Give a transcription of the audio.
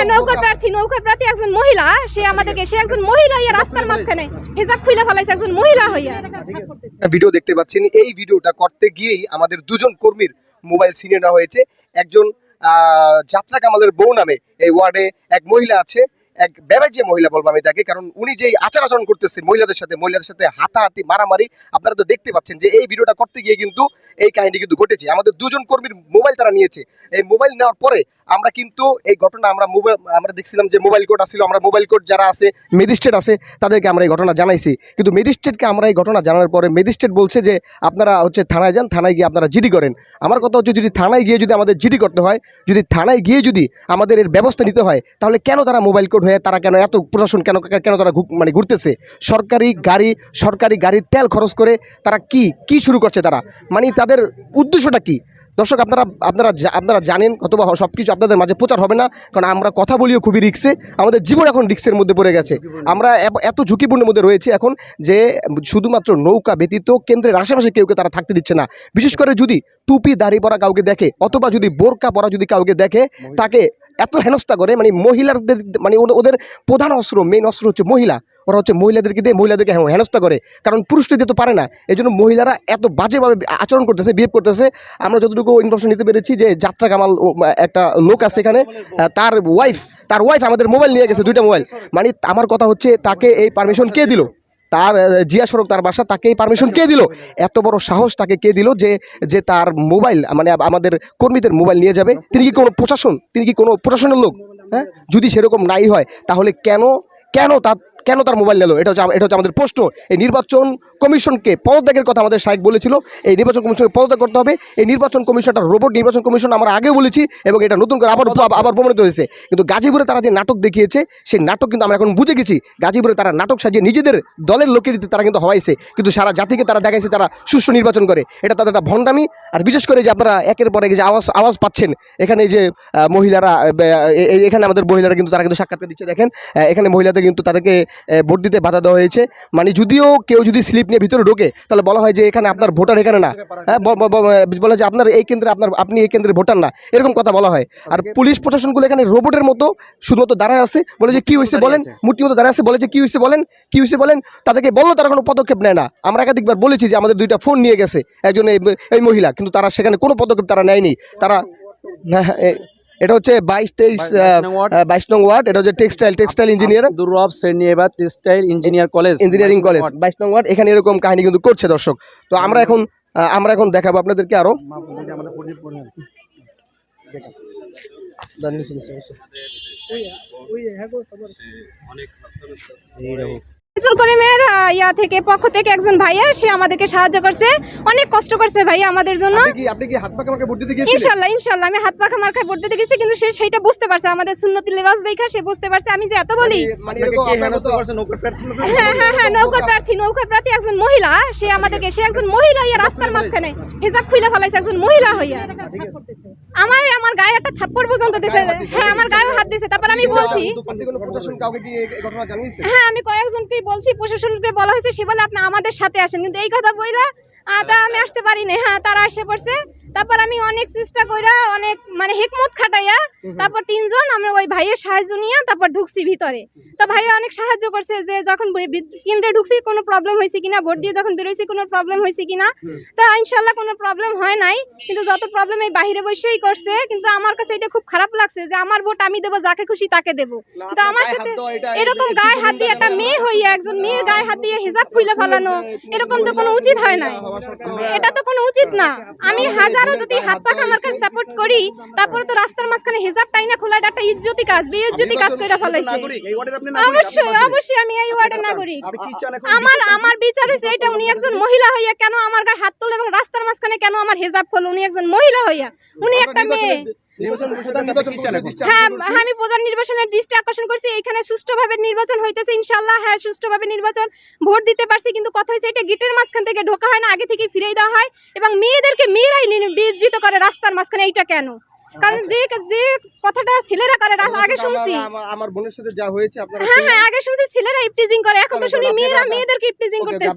হ্যাঁ নৌকার প্রার্থী নৌকার প্রার্থী একজন মহিলা সে আমাদেরকে সে একজন মহিলা হইয়া রাস্তার মাঝখানে হিজাব খুলে ফেলাইছে একজন মহিলা হইয়া। ভিডিও দেখতে পাচ্ছেন এই ভিডিওটা করতে গিয়েই আমাদের দুজন কর্মীর মোবাইল সিনে নেওয়া হয়েছে। একজন আহ, যাত্রা কামালের বউ নামে এই ওয়ার্ডে এক মহিলা আছে। এক ব্যবসায়ী মহিলা বলব আমি তাকে কারণ উনি যেই আচার আচরণ করতেছে মহিলাদের সাথে মহিলাদের সাথে হাতাহাতি, মারামারি, আপনারা তো দেখতে পাচ্ছেন যে এই ভিডিওটা করতে গিয়ে কিন্তু এই কাহিনী কিন্তু ঘটেছে। আমাদের দুজন কর্মীর মোবাইল তারা নিয়েছে। এই মোবাইল নেওয়ার পরে আমরা কিন্তু এই ঘটনা আমরা মোবাইল, আমরা দেখছিলাম যে মোবাইল কোর্ট আসছিল আমরা মোবাইল কোর্ট যারা আছে, ম্যাজিস্ট্রেট আছে, তাদেরকে আমরা এই ঘটনা জানাইছি। কিন্তু ম্যাজিস্ট্রেটকে আমরা এই ঘটনা জানার পরে ম্যাজিস্ট্রেট বলছে যে আপনারা হচ্ছে থানায় যান, থানায় গিয়ে আপনারা জিডি করেন। আমার কথা হচ্ছে যদি থানায় গিয়ে যদি আমাদের জিডি করতে হয়, যদি থানায় গিয়ে যদি আমাদের এর ব্যবস্থা নিতে হয়, তাহলে কেন তারা মোবাইল কোড হয়ে তারা কেন এত প্রশাসন কেন কেন তারা মানে ঘুরতেছে? সরকারি গাড়ি, সরকারি গাড়ির তেল খরচ করে তারা কি কি শুরু করছে তারা? মানে তাদের উদ্দেশ্যটা কি? দর্শক, আপনারা আপনারা আপনারা জানেন অথবা সব কিছু আপনাদের মাঝে প্রচার হবে না, কারণ আমরা কথা বলিও খুবই রিক্সে, আমাদের জীবন এখন রিক্সের মধ্যে পড়ে গেছে। আমরা এত ঝুঁকিপূর্ণের মধ্যে রয়েছে এখন যে শুধুমাত্র নৌকা ব্যতীত কেন্দ্রের আশেপাশে কেউকে তারা থাকতে দিচ্ছে না। বিশেষ করে যদি টুপি, দাড়ি পরা কাউকে দেখে, অথবা যদি বোরকা পরা যদি কাউকে দেখে, তাকে এত হেনস্থা করে মানে মহিলাদের মানে ওদের- প্রধান অস্ত্র মেন অস্ত্র হচ্ছে মহিলা। ওরা হচ্ছে মহিলাদেরকে দিয়ে মহিলাদেরকে হেন- হেনস্থা করে। কারণ পুরুষরা দিতে পারে না। এই জন্য মহিলারা এত বাজেভাবে আচরণ করতেছে বিহেভ করতেছে। আমরা যতটুকু ইনফরমেশন নিতে পেরেছি যে যাত্রা কামাল একটা লোক আছে এখানে তার ওয়াইফ তার ওয়াইফ আমাদের মোবাইল নিয়ে গেছে, দুইটা মোবাইল মানে আমার কথা হচ্ছে, তাকে এই পারমিশন কে দিল? তার জিয়া সড়ক তার বাসা তাকে এই পারমিশন কে দিল? এত বড় সাহস তাকে কে দিল যে যে তার মোবাইল মানে আমাদের কর্মীদের মোবাইল নিয়ে যাবে? তিনি কি কোনো প্রশাসন? তিনি কি কোনো প্রশাসনের লোক? হ্যাঁ? যদি সেরকম নাই হয় তাহলে কেন কেন তার কেন তার মোবাইল নিল? এটা হচ্ছে এটা হচ্ছে আমাদের প্রশ্ন। এই নির্বাচন কমিশনকে পদত্যাগের কথা আমাদের শাহেক বলেছিল। এই নির্বাচন কমিশনকে পদত্যাগ করতে হবে। এই নির্বাচন কমিশনটা রোবট নির্বাচন কমিশন আমরা আগেও বলেছি এবং এটা নতুন করে আবার আবার প্রমাণিত হয়েছে। কিন্তু গাজীপুরে তারা যে নাটক দেখিয়েছে সেই নাটক কিন্তু আমরা এখন বুঝে গেছি। গাজীপুরে তারা নাটক সাজিয়ে নিজেদের দলের লোকের তারা কিন্তু হওয়াইছে। কিন্তু সারা জাতিকে তারা দেখাইছে তারা সুষ্ঠু নির্বাচন করে। এটা তাদের একটা ভণ্ডামি। আর বিশেষ করে যে আপনারা একের পর এক যে আওয়াজ আওয়াজ পাচ্ছেন এখানে যে মহিলারা এখানে আমাদের মহিলারা কিন্তু তারা কিন্তু সাক্ষাৎকার দিচ্ছে। দেখেন এখানে মহিলাদের কিন্তু তাদেরকে ভোট দিতে বাধা দেওয়া হয়েছে। মানে যদিও কেউ যদি স্লিপ নিয়ে ভিতরে ঢোকে তাহলে বলা হয় যে এখানে আপনার ভোটার এখানে না। হ্যাঁ বলা যে আপনার এই কেন্দ্রে আপনার আপনি এই কেন্দ্রে ভোটার না এরকম কথা বলা হয়। আর পুলিশ প্রশাসনগুলো এখানে রোবটের মতো শুধুমাত্র দাঁড়ায় আছে বলে যে কী হয়েছে বলেন মূর্তির মতো দাঁড়ায় আছে বলে যে কি হয়েছে বলেন কি হয়েছে বলেন তাদেরকে বলল তারা কোনো পদক্ষেপ নেয় না। আমরা একাধিকবার বলেছি যে আমাদের দুইটা ফোন নিয়ে গেছে একজন এই মহিলা কিন্তু তারা সেখানে কোনো পদক্ষেপ তারা নেয়নি। তারা হ্যাঁ হ্যাঁ, এটা হচ্ছে বাইশ তেইশ বাইশ নং ওয়ার্ড। এটা হচ্ছে টেক্সটাইল টেক্সটাইল ইঞ্জিনিয়ার দুর্লভ শ্রেণি এবার textile engineer college engineering college বাইশ নং ওয়ার্ড। এখানে এরকম কাহিনী কিন্তু করছে দর্শক। তো আমরা এখন আমরা এখন দেখাবো আপনাদেরকে আরও। রেজুল করিমের ইয়া থেকে পক্ষ থেকে একজন ভাইয়া সে আমাদেরকে সাহায্য করছে। অনেক কষ্ট করছে ভাইয়া আমাদের জন্য। আপনি কি হাত পাকা আমাকে ভোট দিতে গিয়েছিলেন? ইনশাল্লাহ ইনশাল্লাহ আমি হাত পাখা মার্কায় ভোট দিতে গেছি কিন্তু সে সেইটা বুঝতে পারছে আমাদের সুন্নতি লেবাস দেখা সে বুঝতে পারছে আমি যে এত বলি। মানে এরকম আপনার মতো- হ্যাঁ হ্যাঁ হ্যাঁ নৌকার প্রার্থী নৌকার প্রার্থী একজন মহিলা সে আমাদেরকে সে একজন মহিলা হইয়া রাস্তার মাঝখানে। হিজাব খুলে ফেলাইছে একজন মহিলা হইয়া। আমার আমার গায়ে একটা থাপ্পড় পর্যন্ত দিছে। হ্যাঁ আমার গায়ে হাত দিছে। তারপর আমি বলছি ঘটনা জানিয়েছেন হ্যাঁ আমি কয়েকজনকে বলছি প্রশাসনকে বলা হয়েছে সে বলে আপনি আমাদের সাথে আসেন। কিন্তু এই কথা বইলা তা আমি আসতে পারিনি হ্যাঁ তারা এসে পড়ছে। তারপর আমি অনেক চেষ্টা কইরা অনেক মানে হেকমত খাটাইয়া তারপর তিনজন আমরা ওই ভাইয়ের সাহায্য নিয়ে তারপর ঢুকছি ভিতরে। তো ভাইয়া অনেক সাহায্য করছে যে যখন কেন্দ্রে ঢুকছি কোনো প্রবলেম হয়েছে কিনা ভোট দিয়ে যখন বেরোইছি কোনো প্রবলেম হয়েছে কিনা তা ইনশাল্লাহ কোনো প্রবলেম হয় নাই কিন্তু যত প্রবলেম এই বাহিরে বসেই করছে কিন্তু আমার কাছে এটা খুব খারাপ লাগছে যে আমার ভোট আমি দেবো যাকে খুশি তাকে দেবো। কিন্তু আমার সাথে এরকম গায়ে হাত দিয়ে একটা মেয়ে হইয়া একজন মেয়ের গায়ে হাত দিয়ে হিজাব খুলে ফেলানো এরকম তো কোনো উচিত হয় না এটা তো কোনো উচিত না। আমি হাজারো যদি হাত পাখা আমার কাছে সাপোর্ট করি তারপরে তো রাস্তার মাঝখানে হিজাব টাইনা খোলা এটা একটা ইজ্জতি কাজ বেইজ্জতি কাজ করে ফলাইছে। অবশ্যই অবশ্যই আমি এই ওয়ার্ডের নাগরিক। আমার আমার বিচার হইছে এটা উনি একজন মহিলা হইয়া কেন আমার গায়ে হাত তোলে এবং রাস্তার মাঝখানে কেন আমার হিজাব খোলে? উনি একজন মহিলা হইয়া। উনি একটা মেয়ে। হ্যাঁ হ্যাঁ, আমি প্রধান নির্বাচনের দৃষ্টি আকর্ষণ করছি। এখানে সুষ্ঠুভাবে নির্বাচন হইতেছে ইনশাল্লাহ হ্যাঁ সুষ্ঠুভাবে নির্বাচন ভোট দিতে পারছি কিন্তু কথা হচ্ছে এটা গেটের মাঝখান থেকে ঢোকা হয় না আগে থেকে ফিরিয়ে দেওয়া হয় এবং মেয়েদেরকে মেয়েরাই বিজ্জিত করে রাস্তার মাঝখানে এইটা কেন? কারণ যে যে কথাটা ছেলেরা করে রা- আগে শুনছি। আমার- আমার বোনের সাথে যা হয়েছে আপনারা হ্যাঁ হ্যাঁ আগে শুনছি ছেলেরা ইপটিজিং করে এখন তো শুনি মেয়েরা মেয়েদেরকে ইপটিজিং করতেছে।